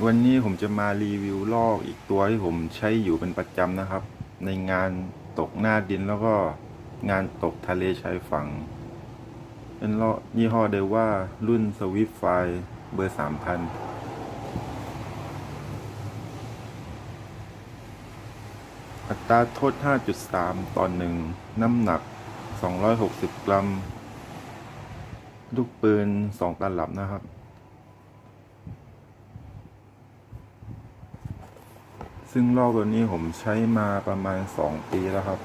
วันนี้ผมจะมารีวิวลอกอีกตัวที่ผมใช้อยู่เป็นประจำนะครับ ในงานตกหน้าดินแล้วก็งานตกทะเลชายฝั่ง เป็นลอกยี่ห้อเดว่ารุ่นสวิฟไฟเบอร์สามพันอัตราโทษ 5.3 ต่อหนึ่งน้ำหนัก 260 กรัม ลูกปืน 2ตลับนะครับ ซึ่งลอกตัวนี้ผมใช้มาประมาณ 2 ปีแล้วครับ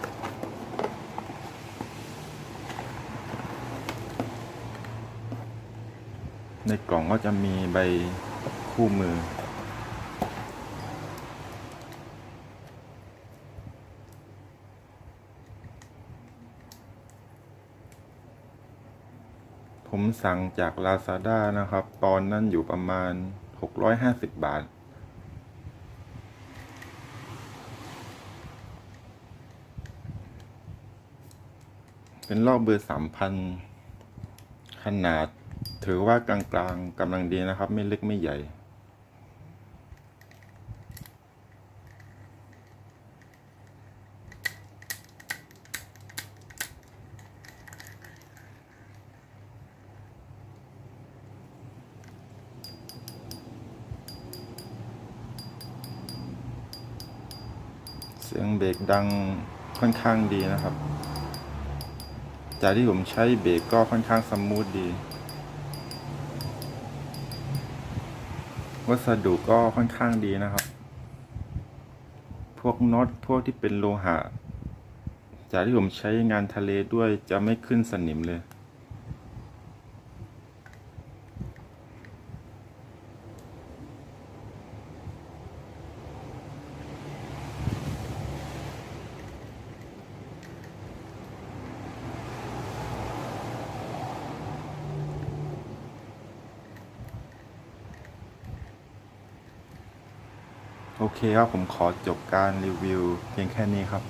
ในกล่องก็จะมีใบคู่มือ ผมสั่งจาก Lazada นะครับ ตอนนั้นอยู่ประมาณ 650 บาท เป็นรอบเบอร์สามพันขนาด ถือว่ากลางๆกำลังดีนะครับ ไม่เล็กไม่ใหญ่ เสียงเบรกดังค่อนข้างดีนะครับ จากที่ผมใช้เบรกก็ค่อนข้างสมูทดี วัสดุก็ค่อนข้างดีนะครับ พวกน็อตพวกที่เป็นโลหะ จากที่ผมใช้งานทะเลด้วยจะไม่ขึ้นสนิมเลย โอเคครับผมขอจบการรีวิวเพียงแค่นี้ครับ